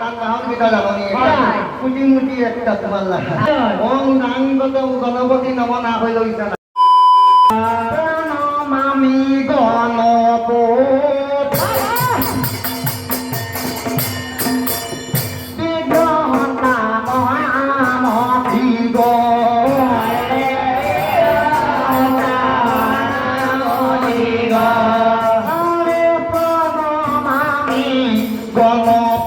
আতার নাম মুটি একটা তোমার লাগা হয়। ওং নাঙ্গত গণপতি নম না হইল ইচ্ছা না মামি গণপতি লম্বুদোল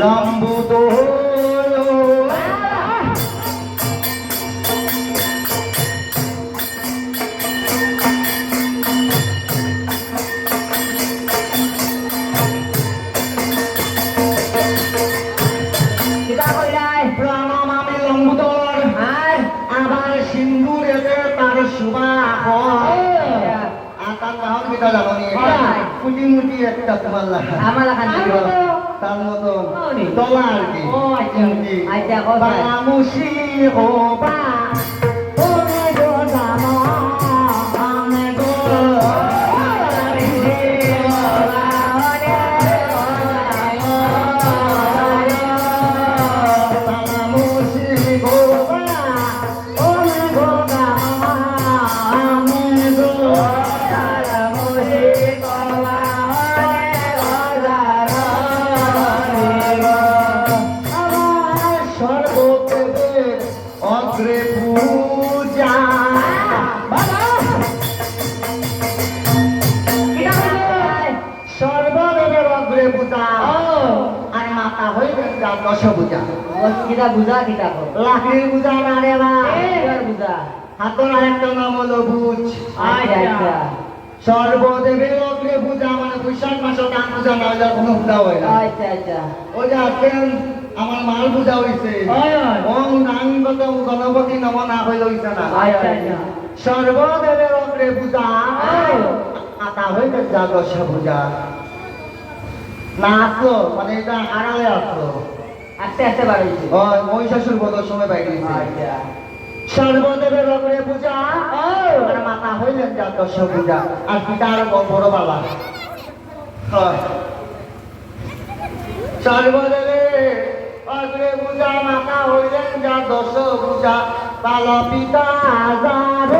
લાંબુ તો Kita lakukan ini. Kunjungi dia kita semalam. Amalah kan dia. তোমার তার মতো হয়নি। কি আচ্ছা। আচ্ছা, আর যা দশ পূজা কিতা বুঝা কিতা কর লাকড়ির না রে বা বুঝা হাতর আরেকটা নাম হলো ভুজ আচ্ছা আচ্ছা সর্বদেবের অগ্রে পূজা মানে বৈশাখ মাসে দান পূজা না হলে কোনো পূজা হয় না আচ্ছা আচ্ছা ওই যে আজকে আমার মাল পূজা হইছে হয়, হয়। ওং নাঙ্গত গণপতি নম না হইল হইছে না আচ্ছা আচ্ছা সর্বদেবের অগ্রে পূজা হয়। আতা হইতে যা দশ পূজা না আসলো মানে এটা আড়ালে আসলো। আস্তে আস্তে বাড়াইছি ওই মহিষাসুর বধর সময় গেছে। আচ্ছা। সর্বদেবের অগ্রে পূজা। আর মাতা হইলেন যা দশ পূজা। আর পিতা আর বড় বাবা। হয়। সর্বদেবের অগ্রে পূজা মাতা হইলেন যা দশ পূজা। পাল পিতা যার